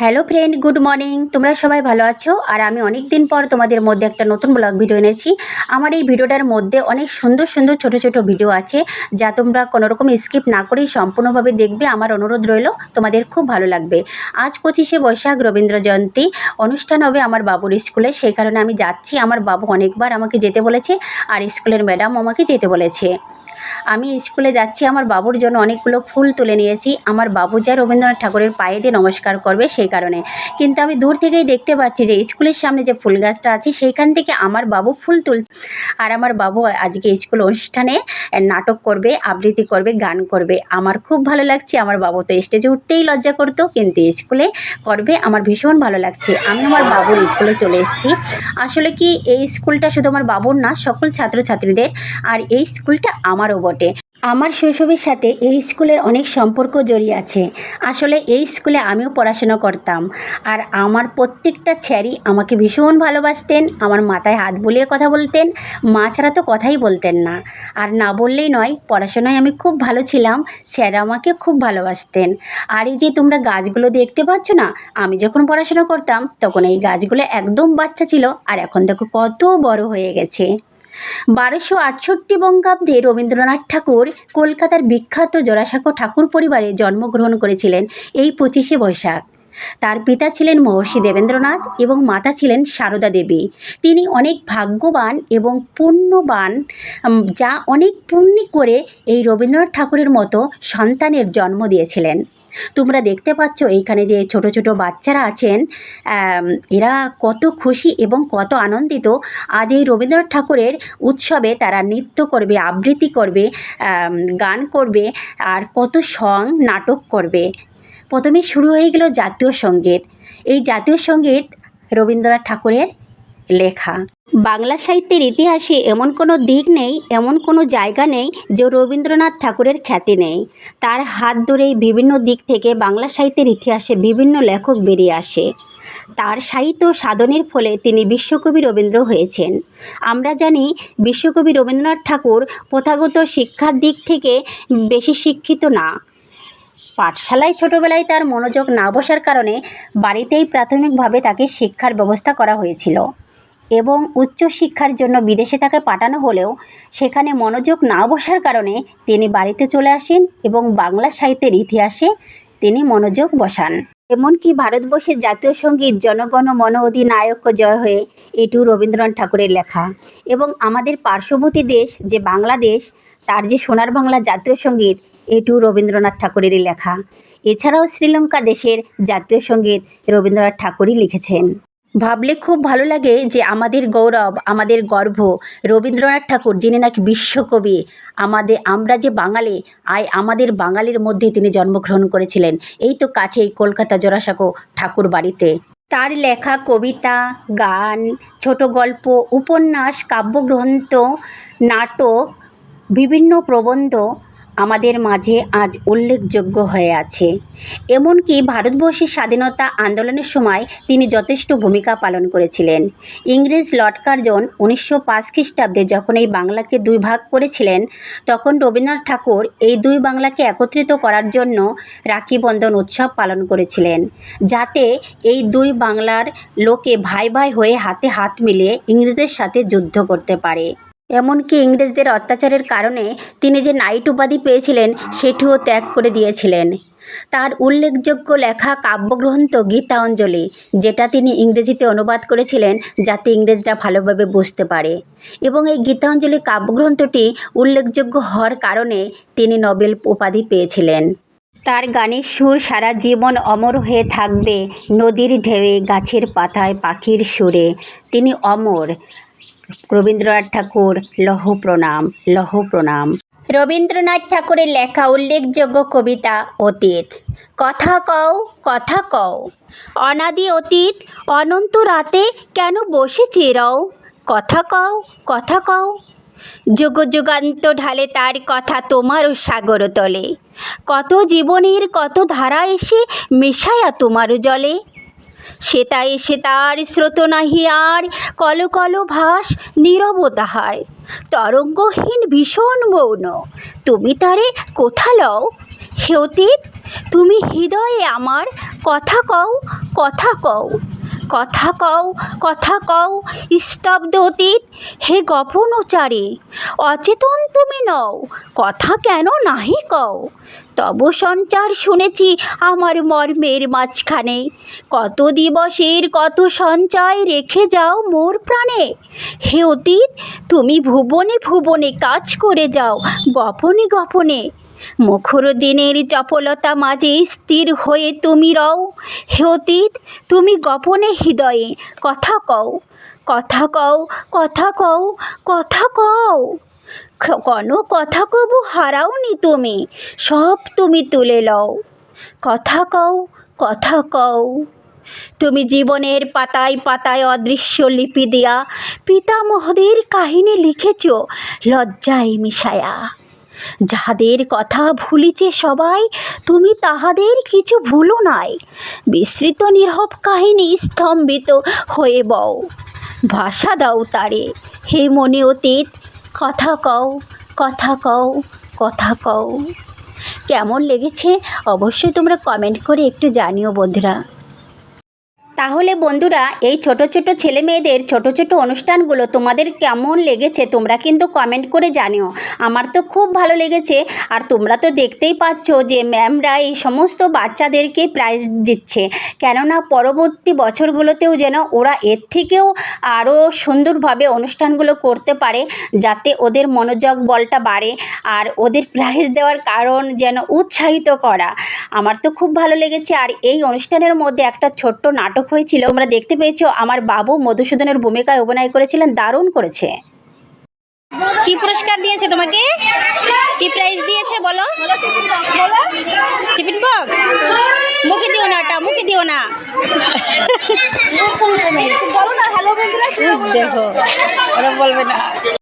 Hello friend, good morning. তোমরা সবাই ভালো আছো? আর আমি অনেক দিন পর তোমাদের মধ্যে একটা নতুন ব্লগ ভিডিও এনেছি। আমার এই ভিডিওটার মধ্যে অনেক সুন্দর সুন্দর ছোট ছোট ভিডিও আছে, যা তোমরা কোনো রকম স্কিপ না করেই সম্পূর্ণভাবে দেখবে। আমার অনুরোধ রইল, তোমাদের খুব ভালো লাগবে। আজ পঁচিশে বৈশাখ, রবীন্দ্র জয়ন্তী। অনুষ্ঠান হবে আমার বাবুর স্কুলে। সেই কারণে আমি যাচ্ছি। আমার বাবু অনেকবার আমাকে যেতে বলেছে, আর স্কুলের ম্যাডাম আমাকে যেতে বলেছে। আমি স্কুলে যাচ্ছি, আমার বাবুর জন্য অনেকগুলো ফুল তুলে নিয়েছি। আমার বাবু যা রবীন্দ্রনাথ ঠাকুরের পায়ে দিয়ে নমস্কার করবে সেই কারণে। কিন্তু আমি দূর থেকেই দেখতে পাচ্ছি যে, স্কুলের সামনে যে ফুল গাছটা আছে, সেইখান থেকে আমার বাবু ফুল তুল আর আমার বাবু আজকে স্কুল অনুষ্ঠানে নাটক করবে, আবৃত্তি করবে, গান করবে। আমার খুব ভালো লাগছে, আমার বাবু তো স্টেজে উঠতেই লজ্জা করতো, কিন্তু স্কুলে করবে, আমার ভীষণ ভালো লাগছে। আমি আমার বাবুর স্কুলে চলে এসেছি। আসলে কি এই স্কুলটা শুধু আমার বাবুর না, সকল ছাত্রছাত্রীদের। আর এই স্কুলটা আমারও বটে। আমার শৈশবের সাথে এই স্কুলের অনেক সম্পর্ক জড়িয়ে আছে। আসলে এই স্কুলে আমিও পড়াশোনা করতাম। আর আমার প্রত্যেকটা স্যারই আমাকে ভীষণ ভালোবাসতেন, আমার মাথায় হাত বুলিয়ে কথা বলতেন, মা ছাড়া তো কথাই বলতেন না। আর না বললেই নয়, পড়াশোনায় আমি খুব ভালো ছিলাম, স্যার আমাকে খুব ভালোবাসতেন। আর এই যে তোমরা গাছগুলো দেখতে পাচ্ছ না, আমি যখন পড়াশোনা করতাম, তখন এই গাছগুলো একদম বাচ্চা ছিল, আর এখন দেখো কত বড় হয়ে গেছে। বারোশো আটষট্টি বঙ্গাব্দে রবীন্দ্রনাথ ঠাকুর কলকাতার বিখ্যাত জোড়াসাঁকো ঠাকুর পরিবারে জন্মগ্রহণ করেছিলেন এই পঁচিশে বৈশাখ। তার পিতা ছিলেন মহর্ষি দেবেন্দ্রনাথ এবং মাতা ছিলেন সারদা দেবী। তিনি অনেক ভাগ্যবান এবং পুণ্যবান যা অনেক পুণ্যি করে এই রবীন্দ্রনাথ ঠাকুরের মতো সন্তানের জন্ম দিয়েছিলেন। তোমরা দেখতে পাচ্ছ এইখানে যে ছোট ছোট বাচ্চারা আছেন এরা কত খুশি এবং কত আনন্দিত। আজ এই রবীন্দ্রনাথ ঠাকুরের উৎসবে তারা নৃত্য করবে, আবৃত্তি করবে গান করবে আর কত সং নাটক করবে। প্রথমে শুরু হয়ে গেল জাতীয় সংগীত। এই জাতীয় সংগীত রবীন্দ্রনাথ ঠাকুরের লেখা। বাংলা সাহিত্যের ইতিহাসে এমন কোনো দিক নেই, এমন কোনো জায়গা নেই যে রবীন্দ্রনাথ ঠাকুরের খ্যাতি নেই। তার হাত ধরেই বিভিন্ন দিক থেকে বাংলা সাহিত্যের ইতিহাসে বিভিন্ন লেখক বেরিয়ে আসে। তার সাহিত্য সাধনের ফলে তিনি বিশ্বকবি রবীন্দ্র হয়েছেন। আমরা জানি বিশ্বকবি রবীন্দ্রনাথ ঠাকুর প্রথাগত শিক্ষার দিক থেকে বেশি শিক্ষিত না। পাঠশালায় ছোটোবেলায় তার মনোযোগ না বসার কারণে বাড়িতেই প্রাথমিকভাবে তাকে শিক্ষার ব্যবস্থা করা হয়েছিল। এবং উচ্চশিক্ষার জন্য বিদেশে তাকে পাঠানো হলেও সেখানে মনোযোগ না বসার কারণে তিনি বাড়িতে চলে আসেন এবং বাংলা সাহিত্যের ইতিহাসে তিনি মনোযোগ বসান। এমনকি ভারতবর্ষের জাতীয় সংগীত জনগণ মন অধিনায়ক জয় হয়ে এটিও রবীন্দ্রনাথ ঠাকুরের লেখা। এবং আমাদের পার্শ্ববর্তী দেশ যে বাংলাদেশ, তার যে সোনার বাংলা জাতীয় সংগীত, এটিও রবীন্দ্রনাথ ঠাকুরেরই লেখা। এছাড়াও শ্রীলঙ্কা দেশের জাতীয় সংগীত রবীন্দ্রনাথ ঠাকুরই লিখেছেন। ভাবলে খুব ভালো লাগে যে আমাদের গৌরব, আমাদের গর্ব রবীন্দ্রনাথ ঠাকুর যিনি নাকি বিশ্বকবি আমাদের আমরা যে বাঙালি, আয় আমাদের বাঙালির মধ্যে তিনি জন্মগ্রহণ করেছিলেন। এই তো কাছেই কলকাতা জোড়াসাঁকো ঠাকুর বাড়িতে। তার লেখা, কবিতা, গান, ছোট গল্প, উপন্যাস, কাব্যগ্রন্থ, নাটক, বিভিন্ন প্রবন্ধ আমাদের মাঝে আজ উল্লেখযোগ্য হয়ে আছে। এমনকি ভারতবর্ষের স্বাধীনতা আন্দোলনের সময় তিনি যথেষ্ট ভূমিকা পালন করেছিলেন। ইংরেজ লর্ড কার্জন উনিশশো পাঁচ খ্রিস্টাব্দে যখন এই বাংলাকে দুই ভাগ করেছিলেন, তখন রবীন্দ্রনাথ ঠাকুর এই দুই বাংলাকে একত্রিত করার জন্য রাখি বন্ধন উৎসব পালন করেছিলেন, যাতে এই দুই বাংলার লোকে ভাই ভাই হয়ে হাতে হাত মিলিয়ে ইংরেজদের সাথে যুদ্ধ করতে পারে। এমনকি ইংরেজদের অত্যাচারের কারণে তিনি যে নাইট উপাধি পেয়েছিলেন, সেটিও ত্যাগ করে দিয়েছিলেন। তার উল্লেখযোগ্য লেখা কাব্যগ্রন্থ গীতাঞ্জলি, যেটা তিনি ইংরেজিতে অনুবাদ করেছিলেন যাতে ইংরেজরা ভালোভাবে বুঝতে পারে। এবং এই গীতাঞ্জলি কাব্যগ্রন্থটি উল্লেখযোগ্য হওয়ার কারণে তিনি নোবেল উপাধি পেয়েছিলেন। তার গানের সুর সারা জীবন অমর হয়ে থাকবে নদীর ঢেউয়ে, গাছের পাতায়, পাখির সুরে। তিনি অমর। রবীন্দ্রনাথ ঠাকুর, লহ প্রণাম লহ প্রণাম। রবীন্দ্রনাথ ঠাকুরের লেখা উল্লেখযোগ্য কবিতা অতীত। কথা কও কথা কও। অনাদি অতীত, অনন্ত রাতে কেন বসে চেরাও কথা কও কথা কও। যুগ যুগান্ত ঢালে তার কথা তোমারও সাগর তলে। কত জীবনের কত ধারা এসে মেশায়া তোমারও জলে। সেতা এসে তার স্রোত নাহি আর, কল কল ভাস নীরব তাহার। তরঙ্গহীন ভীষণ মৌন, তুমি তারে কোথা লও? হে অতীত তুমি হৃদয়ে আমার কথা কও কথা কও। কথা কও কথা কও, স্তব্ধ অতীত, হে গোপন চারে অচেতন তুমি নও, কথা কেন নাহি কও? তব সঞ্চার শুনেছি আমার মর্মের মাঝখানে। কত দিবসের কত সঞ্চয় রেখে যাও মোর প্রাণে। হে অতীত, তুমি ভুবনে ভুবনে কাজ করে যাও, গোপনে গোপনে। মুখর দিনের চপলতা মাঝে স্থির হয়ে তুমি রও। হে অতীত, তুমি গোপনে হৃদয়ে কথা কও। কথা কও কথা কও কথা কও। কোনো কথা কবু হারাওনি তুমি, সব তুমি তুলে লও। কথা কও কথা কও। তুমি জীবনের পাতায় পাতায় অদৃশ্য লিপি দিয়া পিতামহদের কাহিনী লিখেছ, লজ্জায় মিশায়া। যাহাদের কথা ভুলিছে সবাই, তুমি তাহাদের কিছু ভুলো নাই। বিস্তৃত নীরব কাহিনী স্তম্ভিত হয়ে বও। ভাষা দাও তারে, হে মনে অতীত, কথা কও কথা কও কথা কও। কেমন লেগেছে, অবশ্যই তোমরা কমেন্ট করে একটু জানিও বন্ধুরা। তাহলে বন্ধুরা, এই ছোট ছোট ছেলে মেয়েদের ছোট ছোট অনুষ্ঠানগুলো তোমাদের কেমন লেগেছে তোমরা কিন্তু কমেন্ট করে জানিও। আমার তো খুব ভালো লেগেছে আর তোমরা তো দেখতেই পাচ্ছ যে ম্যামরা এই সমস্ত বাচ্চাদেরকে প্রাইজ দিচ্ছে। কেননা পরবর্তী বছরগুলোতেও যেন ওরা এর থেকেও আরও সুন্দরভাবে অনুষ্ঠানগুলো করতে পারে, যাতে ওদের মনোযোগ বলটা বাড়ে আর ওদের প্রাইজ দেওয়ার কারণ যেন উৎসাহিত করা। আমার তো খুব ভালো লেগেছে আর এই অনুষ্ঠানের মধ্যে একটা ছোট্ট নাটক হয়েছিল তোমরা দেখতে পেয়েছ আমার বাবু মধুসূদনের ভূমিকায় অভিনয় করেছিলেন দারুণ করেছে। কি পুরস্কার দিয়েছে তোমাকে? কি প্রাইজ দিয়েছে বলো? Tiffin box? মুখে দিও না ওটা মুখে দিও না। দেখো ওরা বলবে না।